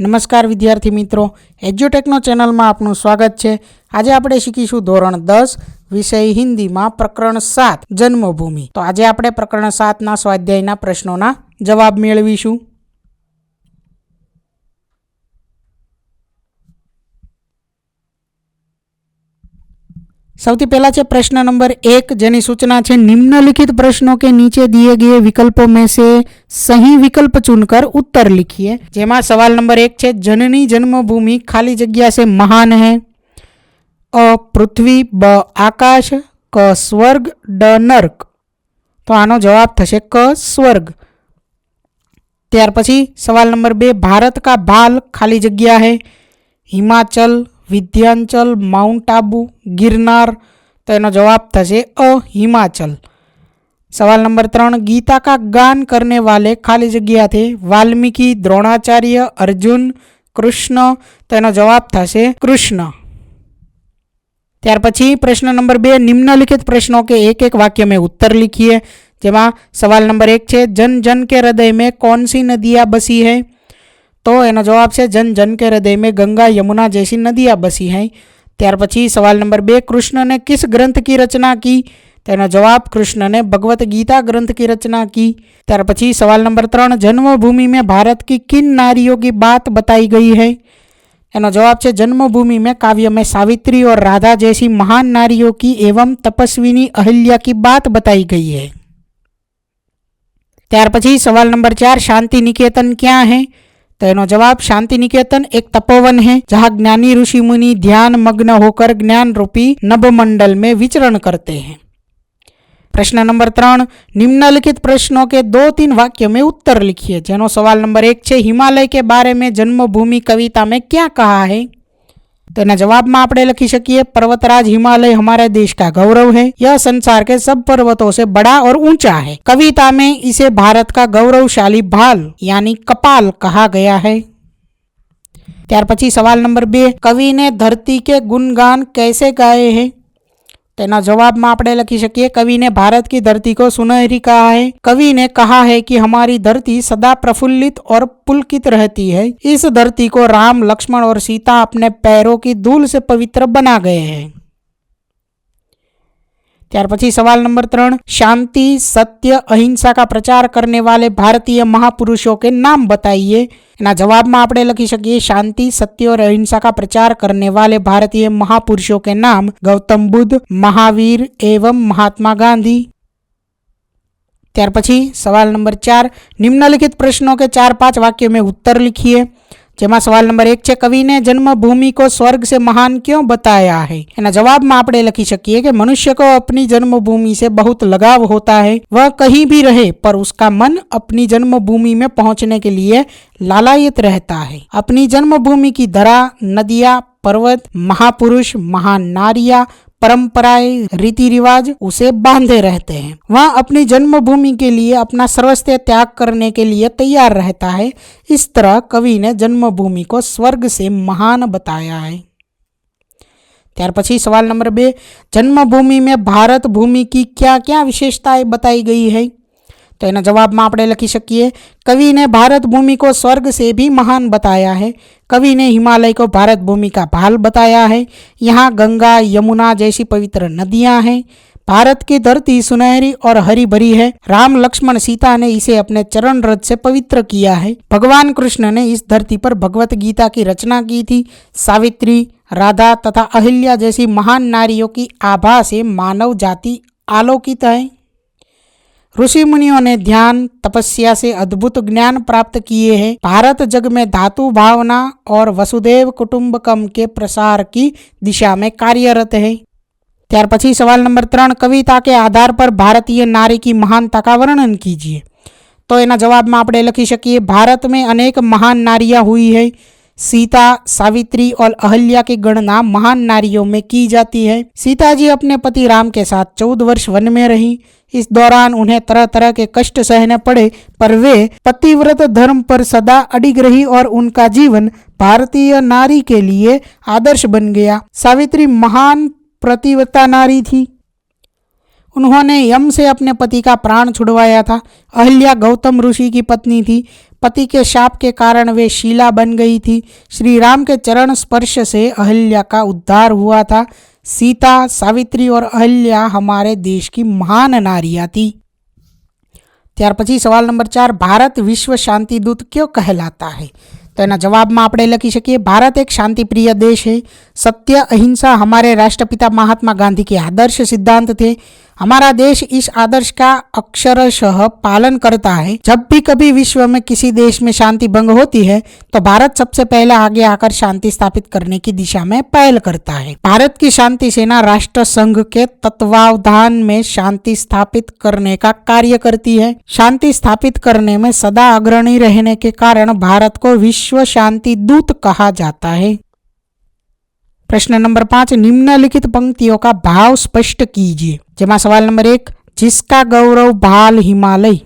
નમસ્કાર વિદ્યાર્થી મિત્રો. એજ્યુટેકનો ચેનલમાં આપનું સ્વાગત છે. આજે આપણે શીખીશું ધોરણ દસ, વિષય હિન્દીમાં પ્રકરણ સાત, જન્મભૂમિ. તો આજે આપણે પ્રકરણ સાતના સ્વાધ્યાયના પ્રશ્નોના જવાબ મેળવીશું. सौंती पहला है प्रश्न नंबर एक जेनी सूचना है निम्नलिखित प्रश्नों के नीचे दिए गए विकल्पों में से सही विकल्प चुनकर उत्तर लिखिए जेमा सवाल नंबर एक है जननी जन्मभूमि खाली जगह से महान है अ पृथ्वी ब आकाश क स्वर्ग ड नर्क तो आ जवाब थे क स्वर्ग त्यार सवाल नंबर बे भारत का भाल खाली जगह है हिमाचल વિધ્યાંચલ માઉન્ટ આબુ ગિરનાર તો એનો જવાબ થશે અ હિમાચલ સવાલ નંબર ત્રણ ગીતા કા ગાન કરને વાલે ખાલી જગ્યા થે વાલ્મીકી દ્રોણાચાર્ય અર્જુન કૃષ્ણ તો એનો જવાબ થશે કૃષ્ણ ત્યાર પછી પ્રશ્ન નંબર બે નિમ્નલિખિત પ્રશ્નો કે એક એક વાક્ય में उत्तर लिखिए જેમાં સવાલ નંબર એક છે જન જન કે હૃદય में कौन सी नदियाँ बसी है તો એનો જવાબ છે જન જન કે હૃદય में गंगा यमुना जैसी नदियाँ बसी हैं ત્યાર પછી સવાલ નંબર બે કૃષ્ણ ने किस ग्रंथ की रचना की તેનો જવાબ કૃષ્ણ ने भगवत गीता ग्रंथ की रचना की ત્યાર પછી સવાલ નંબર ત્રણ जन्मभूमि में भारत की किन नारियों की बात बताई गई है એનો જવાબ છે जन्मभूमि में काव्य में सावित्री और राधा जैसी महान नारियों की एवं तपस्विनी अहिल्या की बात बताई गई है ત્યાર પછી સવાલ નંબર ચાર शांति निकेतन क्या है तो एनो जवाब शांति निकेतन एक तपोवन है जहाँ ज्ञानी ऋषि मुनि ध्यान मग्न होकर ज्ञान रूपी नभमंडल में विचरण करते हैं प्रश्न नंबर ત્રણ निम्नलिखित प्रश्नों के दो तीन वाक्य में उत्तर लिखिए જેનો સવાલ નંબર એક છે હિમાલય के बारे में जन्मभूमि कविता में क्या कहा है तो एना जवाब में આપણે લખી શકીએ पर्वतराज हिमालय हमारे देश का गौरव है यह संसार के सब पर्वतों से बड़ा और ऊंचा है कविता में इसे भारत का गौरवशाली भाल यानी कपाल कहा गया है ત્યાર પછી સવાલ નંબર બે કવિ ને ધરતી के गुणगान कैसे तो एना जवाब में आप लखी सकी कवि ने भारत की धरती को सुनहरी कहा है। कवि ने कहा है कि हमारी धरती सदा प्रफुल्लित और पुलकित रहती है। इस धरती को राम, लक्ष्मण और सीता अपने पैरों की धूल से पवित्र बना गए हैं। ત્યાર પછી સવાલ નંબર ત્રણ शांति सत्य अहिंसा का प्रचार करने वाले भारतीय महापुरुषों के नाम बताइए એના જવાબમાં આપણે લખી શકીએ શાંતિ સત્ય और अहिंसा का प्रचार करने वाले भारतीय महापुरुषों के नाम गौतम बुद्ध महावीर एवं महात्मा गांधी ત્યાર પછી સવાલ નંબર ચાર निम्नलिखित प्रश्नों के चार पांच वाक्यों में उत्तर लिखिए જેમાં સવાલ નંબર એક છે, કવિને જન્મભૂમિ કો સ્વર્ગ સે મહાન ક્યો બતાયા હૈ? એના જવાબમાં આપણે લખી શકીએ કે મનુષ્ય को अपनी जन्मभूमि से बहुत लगाव होता है वह कहीं भी रहे पर उसका मन अपनी जन्मभूमि में पहुँचने के लिए लालायित रहता है अपनी जन्मभूमि की धरा नदिया पर्वत महापुरुष महान नारिया परंपराएं रीति रिवाज उसे बांधे रहते हैं वह अपनी जन्मभूमि के लिए अपना सर्वस्व त्याग करने के लिए तैयार रहता है इस तरह कवि ने जन्मभूमि को स्वर्ग से महान बताया है ત્યાર પછી સવાલ નંબર બે જન્મભૂમિ में भारत भूमि की क्या क्या विशेषताएं बताई गई है तो એના જવાબમાં આપણે લખી શકીએ कवि ने भारत भूमि को स्वर्ग से भी महान बताया है कवि ने हिमालय को भारत भूमि का भाल बताया है यहाँ गंगा यमुना जैसी पवित्र नदियाँ हैं भारत की धरती सुनहरी और हरी भरी है राम लक्ष्मण सीता ने इसे अपने चरण रथ से पवित्र किया है भगवान कृष्ण ने इस धरती पर भगवत गीता की रचना की थी सावित्री राधा तथा अहिल्या जैसी महान नारियों की आभा से मानव जाति आलोकित है ऋषि मुनियों ने ध्यान तपस्या से अद्भुत ज्ञान प्राप्त किए हैं भारत जग में धातु भावना और वसुदेव कुटुंबकम के प्रसार की दिशा में कार्यरत है ત્યાર પછી સવાલ નંબર ત્રણ કવિતા કે આધાર પર ભારતીય नारी की महानता का वर्णन कीजिए तो એના જવાબમાં આપણે લખી શકીએ भारत में अनेक महान नारियां हुई है सीता सावित्री और अहल्या की गणना महान नारियों में की जाती है सीता जी अपने पति राम के साथ चौदह वर्ष वन में रही इस दौरान उन्हें तरह तरह के कष्ट सहने पड़े, पर वे पतिव्रत धर्म पर सदा अडिग रही और उनका जीवन भारतीय नारी के लिए आदर्श बन गया। सावित्री महान प्रतिव्रता नारी थी। उन्होंने यम से अपने पति का प्राण छुड़वाया था। अहिल्या गौतम ऋषि की पत्नी थी। पति के शाप के कारण वे शीला बन गई थी। श्री राम के चरण स्पर्श से अहल्या का उद्धार हुआ था। सीता सावित्री और अहल्या हमारे देश की महान नारियां थी ત્યાર પછી સવાલ નંબર ચાર ભારત વિશ્વ શાંતિ દૂત કયો કહેલાતા હૈ તો એના જવાબમાં આપણે લખી શકીએ ભારત एक शांतिप्रिय देश है सत्य अहिंसा हमारे राष्ट्रपिता महात्मा गांधी के आदर्श सिद्धांत थे हमारा देश इस आदर्श का अक्षरशः पालन करता है। जब भी कभी विश्व में किसी देश में शांति भंग होती है तो भारत सबसे पहले आगे आकर शांति स्थापित करने की दिशा में पहल करता है। भारत की शांति सेना राष्ट्र संघ के तत्वावधान में शांति स्थापित करने का कार्य करती है। शांति स्थापित करने में सदा अग्रणी रहने के कारण भारत को विश्व शांति दूत कहा जाता है। प्रश्न नंबर पाँच निम्नलिखित पंक्तियों का भाव स्पष्ट कीजिए જેમાં સવાલ નંબર એક जिसका गौरव भाल हिमालय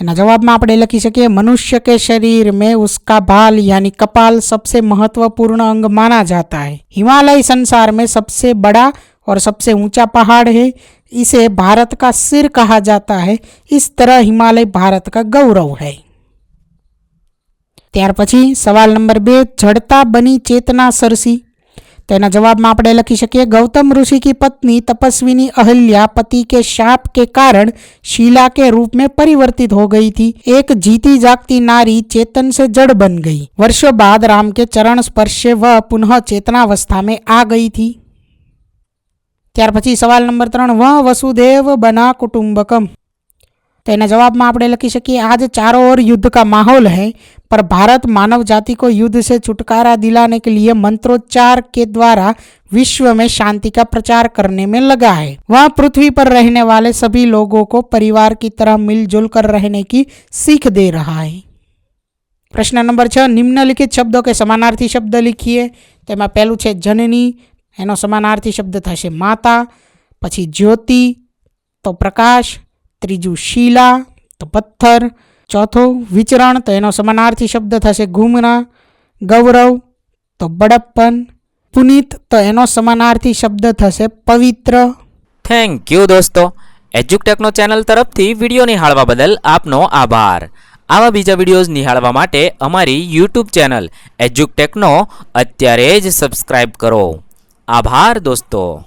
એના જવાબમાં આપણે લખી શકીએ मनुष्य के शरीर में उसका भाल यानी कपाल सबसे महत्वपूर्ण अंग माना जाता है हिमालय संसार में सबसे बड़ा और सबसे ऊंचा पहाड़ है इसे भारत का सिर कहा जाता है इस तरह हिमालय भारत का गौरव है ત્યાર પછી સવાલ નંબર બે જડતા બની ચેતના સરસી તેના જવાબમાં આપણે લખી શકીએ गौतम ऋषि की पत्नी तपस्विनी अहल्या पति के शाप के कारण शीला के रूप में परिवर्तित हो गई थी एक जीती जागती नारी चेतन से जड़ बन गई वर्षों बाद राम के चरण स्पर्श से वह पुनः चेतनावस्था में आ गई थी ત્યાર પછી સવાલ નંબર ત્રણ વહ વસુદેવ બના કુટુંબકમ तो इन्हें जवाब में આપણે લખી શકીએ आज चारों ओर युद्ध का माहौल है पर भारत मानव जाति को युद्ध से छुटकारा दिलाने के लिए मंत्रोच्चार के द्वारा विश्व में शांति का प्रचार करने में लगा है वह पृथ्वी पर रहने वाले सभी लोगों को परिवार की तरह मिलजुल कर रहने की सीख दे रहा है પ્રશ્ન નંબર છ નિમ્નલિખિત શબ્દો કે સમાનાર્થી શબ્દ લીખીએ તેમાં પહેલું છે જનની એનો સમાનાર્થી શબ્દ થશે માતા પછી જ્યોતિ તો પ્રકાશ ત્રીજું શીલા, તો પથ્થર, ચોથો વિચરણ, તો એનો સમાનાર્થી શબ્દ થશે ઘૂમના ગૌરવ, તો બડપ્પન પુનિત, તો એનો સમાનાર્થી શબ્દ થશે પવિત્ર. થેન્ક યુ દોસ્તો. એજ્યુકટેકનો ચેનલ તરફથી વીડિયો નિહાળવા બદલ આપનો આભાર. આવા બીજા વિડીયોઝ નિહાળવા માટે અમારી યુટ્યુબ ચેનલ એજ્યુકટેકનો અત્યારે જ સબસ્ક્રાઇબ કરો. આભાર દોસ્તો.